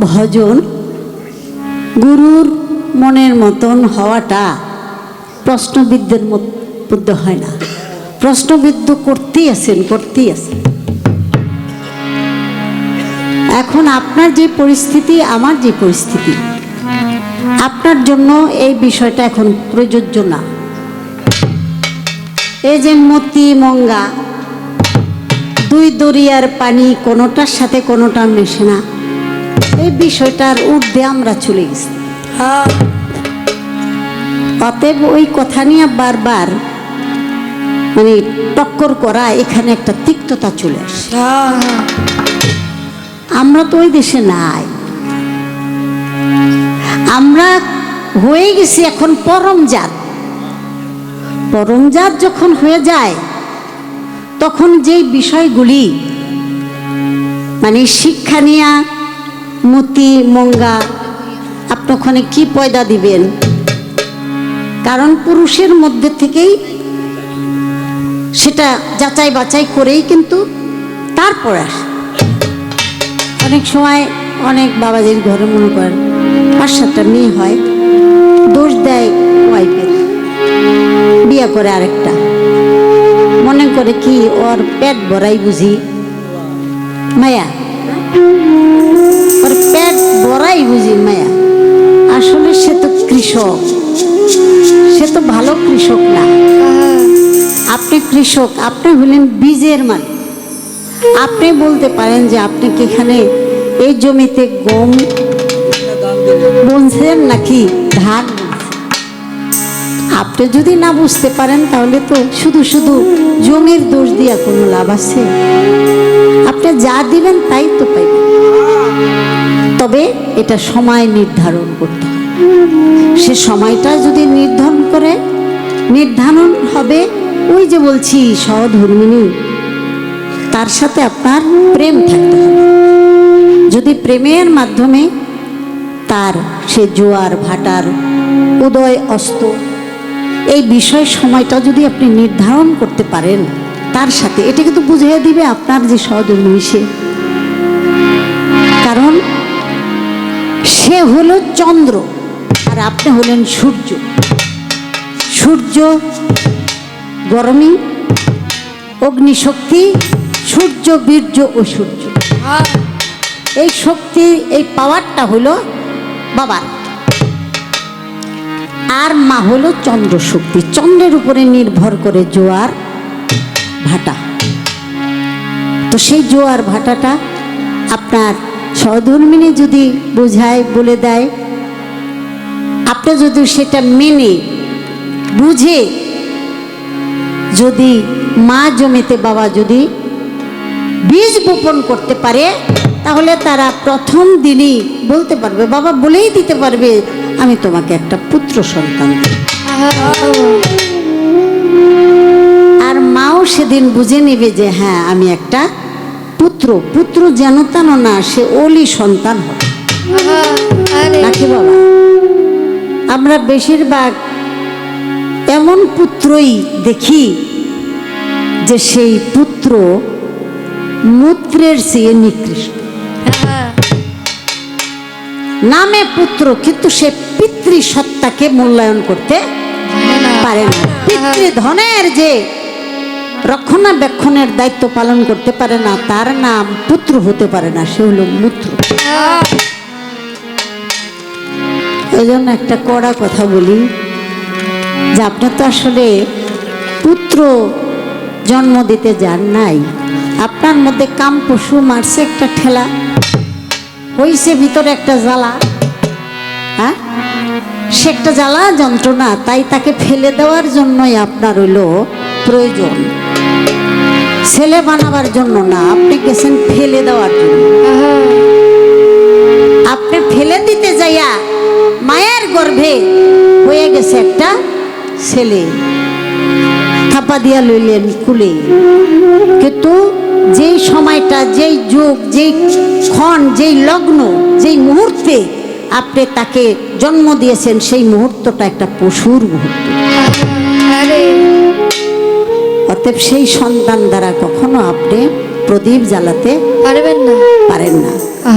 ভজন গুরুর মনের মতন হওয়াটা প্রশ্নবিদদের মধ্যে হয় না। প্রশ্নবিদ্ধ করতেই আছেন করতেই আছেন। এখন আপনার যে পরিস্থিতি, আমার যে পরিস্থিতি, আপনার জন্য এই বিষয়টা এখন প্রযোজ্য না। এই যে মতি মঙ্গা, দুই দরিয়ার পানি কোনোটার সাথে কোনোটা মেশে না। এই বিষয়টার ঊর্ধ্বে আমরা চলে গেছি। অতএব ওই কথা নিয়ে বারবার মানে টক্কর করা, এখানে একটা তিক্ততা চলে আসে। আমরা তো ওই দেশে নাই। আমরা হয়ে গেছি এখন পরমজাত পরমজাত যখন হয়ে যায়, তখন যেই বিষয়গুলি মানে শিক্ষা নিয়া মতি মঙ্গা, আপনি ওখানে কি পয়দা দিবেন? কারণ পুরুষের মধ্যে থেকেই সেটা যাচাই বাছাই করেই কিন্তু তারপর আসে। অনেক সময় অনেক বাবাজির ঘরে মনে করেন, পাঁচ সাতটা মেয়ে হয়, দোষ দেয় ওয়াইফের বিয়ে করে আরেকটা। মনে করে কি ওর পেট ভরাই বুঝি। মায়া? ওর পেট ভরাই বুঝি মায়া। আসলে সে তো কৃষক। সে তো ভালো কৃষক না। আপনি কৃষক, আপনি হলেন বীজের মালিক। আপনি বলতে পারেন যে আপনি কি এখানে এই জমিতে গম বুনছেন নাকি ধান আপনি যদি না বুঝতে পারেন, তাহলে তো শুধু শুধু জমির দোষ দিয়া কোনো লাভ আছে। আপনি যা দিবেন তাই তো পাইবেন। তবে এটা সময় নির্ধারণ করতে সে সময়টা যদি নির্ধারণ করে, নির্ধারণ হবে ওই যে বলছি সহধর্মিনী, তার সাথে আপনার প্রেম থাকতে হবে। যদি প্রেমের মাধ্যমে তার সে জোয়ার, ভাটার, উদয়, অস্ত, এই বিষয় সময়টা যদি আপনি নির্ধারণ করতে পারেন, তার সাথে, এটা কিন্তু বুঝিয়ে দিবে আপনার যে সহধর্মী সে। কারণ সে হলো চন্দ্র আর আপনি হলেন সূর্য। সূর্য গরমী, অগ্নিশক্তি, সূর্য, বীর্য ও সূর্য। এই শক্তি, এই পাওয়ারটা হলো বাবার। আর মা হলো চন্দ্র শক্তি। চন্দ্রের উপরে নির্ভর করে জোয়ার ভাটা। তো সেই জোয়ার ভাটাটা আপনার সহধর্মিনী যদি বোঝায়, বলে দেয়, আপনি যদি সেটা মেনে, বুঝে, যদি মা জমিতে বাবা যদি বীজ বপন করতে পারে, তাহলে তারা প্রথম দিনই বলতে পারবে, বাবা বলেই দিতে পারবে, আমি তোমাকে একটা পুত্র সন্তান আর মাও সেদিন বুঝে নেবে যে হ্যাঁ আমি একটা পুত্র পুত্র যেন তেন না সে অলি সন্তান হবে নাকি বাবা আমরা বেশিরভাগ এমন পুত্রই দেখি যে সেই পুত্র মূত্রের চেয়ে নিকৃষ্ট। নামে পুত্র, কিন্তু সে পিতৃসত্তাকে মূল্যায়ন করতে পারে না। পিতৃ ধনের যে রক্ষণাবেক্ষণের দায়িত্ব পালন করতে পারে না, তার নাম পুত্র হতে পারে না, সে হলো মূত্র। এই জন্য একটা কড়া কথা বলি যে আপনার তো আসলে পুত্র জন্ম দিতে যান নাই। আপনার মধ্যে কাম পশু মারছে একটা ঠেলা, হইছে ভিতরে একটা জ্বালা হ্যাঁ? সে একটা জ্বালা যন্ত্রণা, তাই তাকে ফেলে দেওয়ার জন্যই আপনার হইল প্রয়োজন। ছেলে বানাবার জন্য না, আপনি গেছেন ফেলে দেওয়ার জন্য। আপনি ফেলে দিতে যাইয়া মায়ের গর্ভে হয়ে গেছে একটা ছেলে। থাপা দিয়া লইলেন কুলে। কিন্তু যেই সময়টা, যেই যুগ, যেই ক্ষণ, যেই লগ্ন, যেই মুহূর্তে আপনি তাকে জন্ম দিয়েছেন, সেই মুহূর্তটা একটা পশুর মুহূর্ত। অতএব সেই সন্তান দ্বারা কখনো আপনি প্রদীপ জ্বালাতে পারবেন না। পারেন না।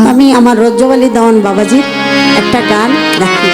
আমি আমার রজ্জবালি দেওয়ান বাবাজির একটা গান রাখি।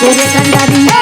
করে কান্দারি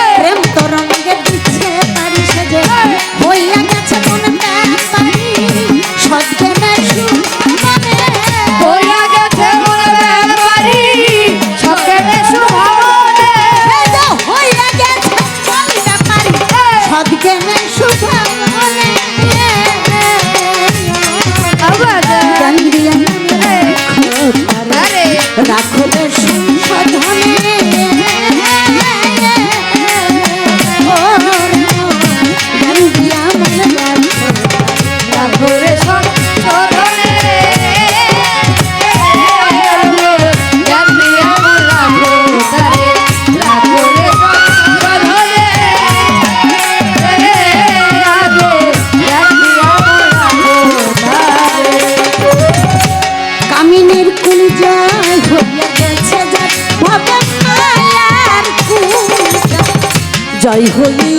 তাই হলি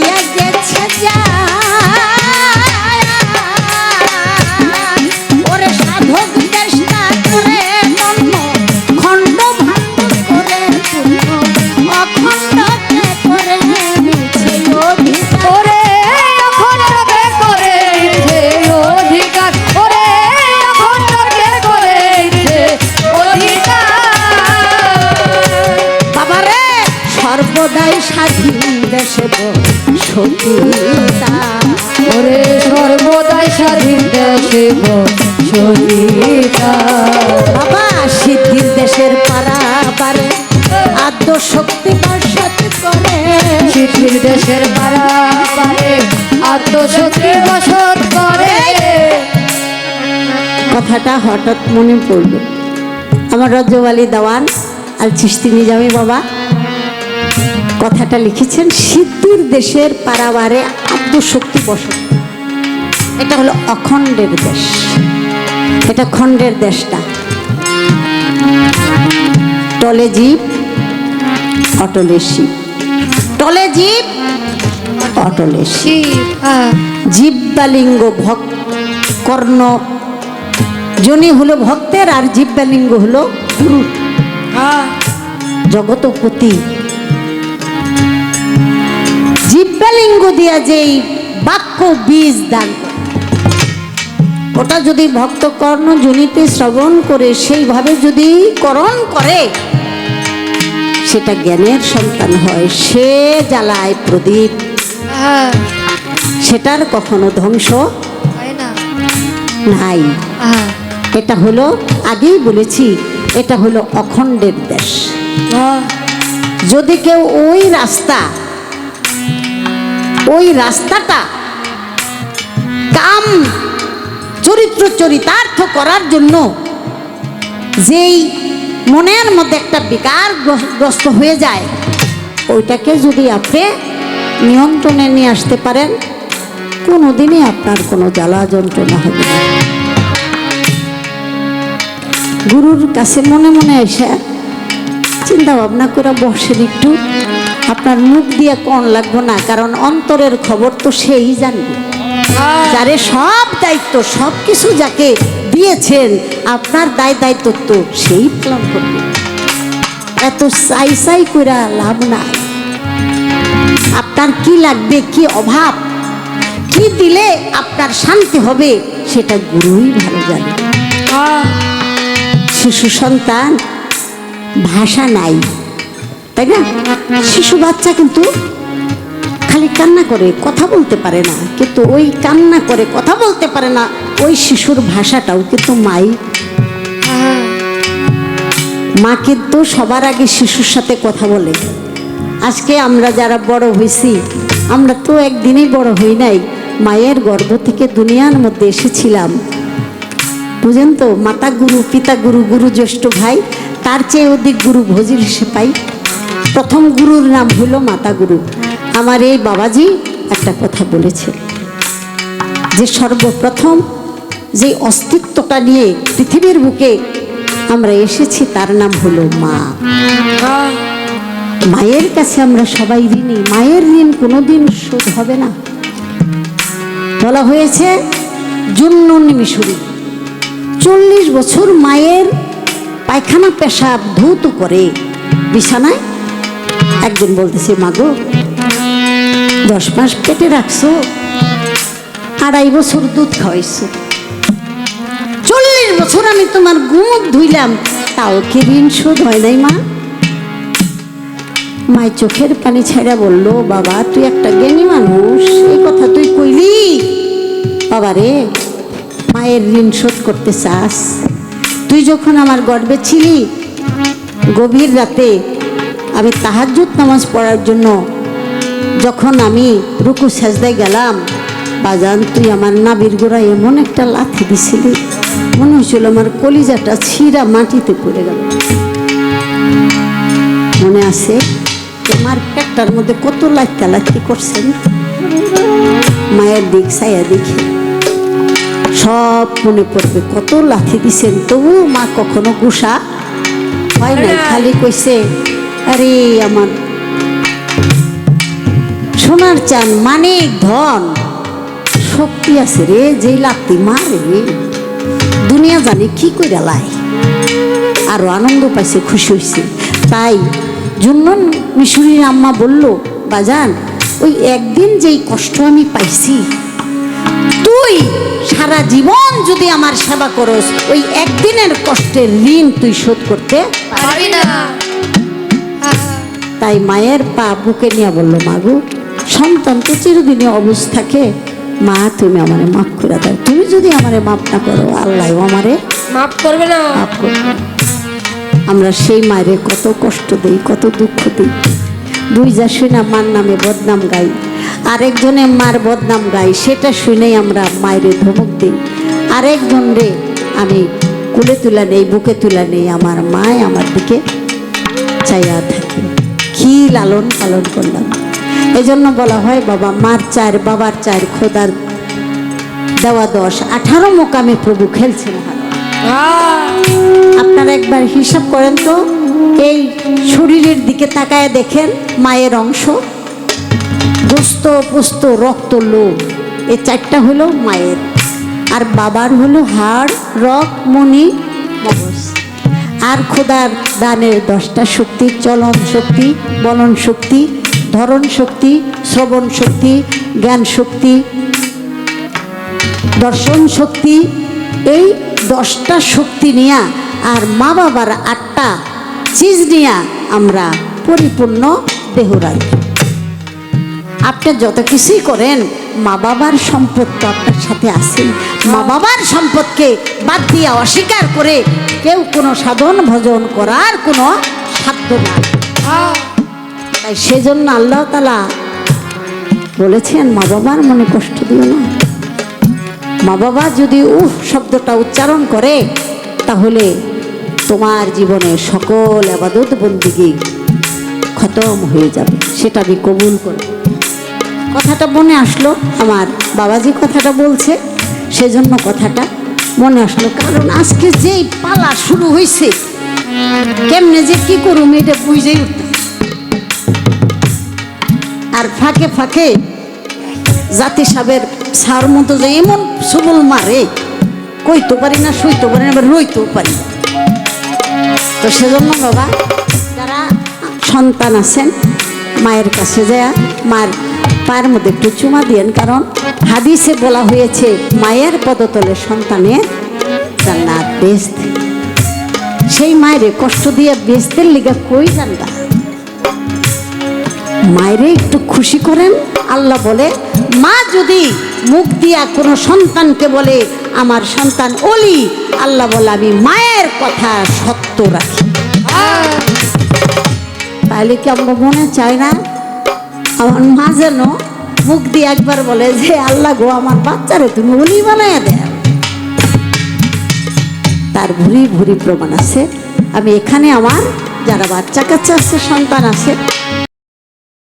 দেশের কথাটা হঠাৎ মনে পড়বে আমার রজ্জবালি দেওয়ান আর চিস্তি নিজামি বাবা, কথাটা লিখেছেন, সিদ্ধির দেশের পারাবারে আত্মশক্তি বসত। এটা হলো অখণ্ডের দেশ। এটা খণ্ডের দেশটা। টলে জীব, অটলে শিব। টলে জীব অটলে জীববালিঙ্গ ভক্ত কর্ণ। জনি হলো ভক্তের আর জীববালিঙ্গ হলো জগতপতি জীববালিঙ্গ দিয়া যেই বাক্য বীজ দান ওটা যদি ভক্ত কর্ণ জনিতে শ্রবণ করে সেইভাবে যদি করণ করে সেটা জ্ঞানের সন্তান হয়। সে জ্বালায় প্রদীপ। সেটার কখনো ধ্বংস নাই। এটা হলো আগেই বলেছি এটা হলো অখণ্ডের দেশ। যদি কেউ ওই রাস্তা ওই রাস্তাটা কাম চরিত্র চরিতার্থ করার জন্য যেই মনের মধ্যে একটা বিকার গ্রস্ত হয়ে যায় ওইটাকে যদি আপনি নিয়ন্ত্রণে নিয়ে আসতে পারেন, কোনোদিনই আপনার কোনো জ্বালা যন্ত্রণা হবে না। গুরুর কাছে মনে মনে এসে চিন্তা ভাবনা করে বসেন একটু। আপনার মুখ দিয়ে কোন লাগবো না, কারণ অন্তরের খবর তো সেই জানবে। যারে সব দায়িত্ব, সব কিছু যাকে দিয়েছেন, আপনার দায় দায়িত্ব তো সেই পালন করবে। এত সাই সাই করে লাভ নাই। আপনার কি লাগবে, কি অভাব? কি দিলে আপনার শান্তি হবে, সেটা গুরুই ভালো জানে। শিশু সন্তান, ভাষা নাই, তাই না? শিশু বাচ্চা কিন্তু খালি কান্না করে, কথা বলতে পারে না, কিন্তু ওই কান্না করে, কথা বলতে পারে না, ওই শিশুর ভাষাটাও কিন্তু মাই। মা কিন্তু সবার আগে শিশুর সাথে কথা বলে। আজকে আমরা যারা বড় হয়েছি আমরা তো একদিনেই বড় হই নাই, মায়ের গর্ভ থেকে দুনিয়ার মধ্যে এসেছিলাম। বুঝেন তো, মাতা গুরু, পিতা গুরু গুরু জ্যেষ্ঠ ভাই, তার চেয়ে অধিক গুরু ভজির সে পাই। প্রথম গুরুর নাম হলো মাতা গুরু। আমার এই বাবাজি একটা কথা বলেছে। যে সর্বপ্রথম যে অস্তিত্বটা নিয়ে পৃথিবীর বুকে আমরা এসেছি, তার নাম হলো মা। মায়ের কাছে আমরা সবাই ঋণী। মায়ের ঋণ কোনোদিন শোধ হবে না। বলা হয়েছে জুন্নুন মিশুরি। চল্লিশ বছর মায়ের পায়খানা পেশাব ধৌত করে। বিছানায় একদিন বলতেছে মাগো দশ মাস পেটে রাখছো, আড়াই বছর দুধ খাওয়াইছো। চল্লিশ বছর আমি তোমার গুমুখ ধুইলাম, তাও কি ঋণ শোধ হয় নাই মা? মাই চোখের পানি ছেড়া বলল, বাবা, তুই একটা জ্ঞানী মানুষ, এই কথা তুই কইলি? বাবা রে, মায়ের ঋণ শোধ করতে চাস। তুই যখন আমার গর্বে ছিলি, গভীর রাতে আমি তাহাজ্জুদ নামাজ পড়ার জন্য যখন আমি রুকু সাজদায় গেলাম, বাজান, তুই আমার নাবির গোড়ায় এমন একটা লাথি দিছিলি, মনে হয়েছিল আমার কলিজাটা ছিঁড়া মাটিতে পড়ে গেল। মনে আছে? তোমার পেটটার মধ্যে কত লাইতা লাথি করছেন? মায়ের দিক ছায়া দেখে সব মনে পড়বে, কত লাথি দিছেন? তবু মা কখনো গুসা হয় নাই, খালি কইছে, আরে আমার সোনার চান মানে ধন, শক্তি আছে রে যে লাত্তি মারে দুনিয়া জানে কি করে লাই আরও আনন্দ পাইছে, খুশি হয়েছে তাই জুন্নন মিশরির আম্মা বলল বাজান ওই একদিন যেই কষ্ট আমি পাইছি তুই সারা জীবন যদি আমার সেবা করস ওই একদিনের কষ্টের ঋণ তুই শোধ করতে পারবি না। তাই মায়ের পা বুকে নিয়ে বলল মাগু সন্তান তো চিরদিনই অবুজ থাকে। মা তুমি আমারে মাফ করে দাও। তুমি যদি আমারে মাফ না করো আল্লাহ আমারে মাফ করবে না। মাফ করবে না। আমরা সেই মায়ের কত কষ্ট দিই, কত দুঃখ দিই। দুই যা শুনে মার নামে বদনাম গাই আরেকজনে মার বদনাম গাই, সেটা শুনেই আমরা মায়ের ধমক দিই। আরেকজন রে, আমি কুলে তুলা নেই, বুকে তুলা নেই, আমার মায় আমার দিকে চাইয়া থাকে। কি লালন পালন করলাম। এজন্য বলা হয়, বাবা, মার চার, বাবার চার, খোদার দেওয়া দশ। আঠারো মোকামে প্রভু খেলছেন হ্যাঁ আপনারা একবার হিসাব করেন তো, এই শরীরের দিকে তাকায় দেখেন মায়ের অংশ। গোস্ত পোস্ত রক্ত লোভ এই চারটা হলো মায়ের। আর বাবার হলো হাড় রক মগজ। আর খোদার দানের দশটা শক্তি, চলন শক্তি, বলন শক্তি, ধরন শক্তি, শ্রবণ শক্তি, জ্ঞান শক্তি, দর্শন শক্তি, এই দশটা শক্তি নিয়া আর মা বাবার আটটা চিজ নিয়া আমরা পরিপূর্ণ দেহ রাখি। আপনি যত কিছুই করেন, মা বাবার সম্পদ তো আপনার সাথে আছে। মা বাবার সম্পদকে বাদ দিয়ে অস্বীকার করে কেউ কোনো সাধন ভজন করার কোনো সাধ্য নাই। তাই সেজন্য আল্লাহ তালা বলেছেন, মা বাবার মনে কষ্ট দিও না। মা বাবা যদি উফ শব্দটা উচ্চারণ করে, তাহলে তোমার জীবনে সকল আবাদত বন্দিগি খতম হয়ে যাবে। সেটা আমি কবুল করব। কথাটা মনে আসলো, আমার বাবাজি কথাটা বলছে, সেজন্য কথাটা মনে আসলো। কারণ আজকে যেই পালা শুরু হয়েছে কেমনে যে কি করুম এটা বুঝেই উঠতে আর ফাঁকে ফাঁকে জাতি সাহেবের সার মতো যে এমন সবল মারে কইতে পারি না সইতে পারি না রইতেও পারি। তো সেজন্য বাবা, যারা সন্তান আছেন, মায়ের কাছে যায় মায়ের পায়ের মধ্যে একটু চুমা দিয়েন, কারণ হাদিসে বলা হয়েছে, মায়ের পদতলে সন্তানের জান্নাত বেস্ত সেই মায়ের কষ্ট দিয়ে বেস্তের লিগা কই জানবা মায়েরে একটু খুশি করেন। আল্লাহ বলে, মা যদি মুখ দিয়া কোনো সন্তানকে বলে, আমার সন্তান অলি আল্লাহ বলে, আমি মায়ের কথা সত্য রাখি। তাহলে কি আমরা মনে চাই না? আমার মা যেন মুখ দিয়ে একবার বলে যে, আল্লাহ গো, আমার বাচ্চারে তুমি অলি বানায় দেন। তার ভুরি ভুরি প্রমাণ আছে। আমি এখানে আমার যারা বাচ্চা কাচ্চা আছে, সন্তান আছে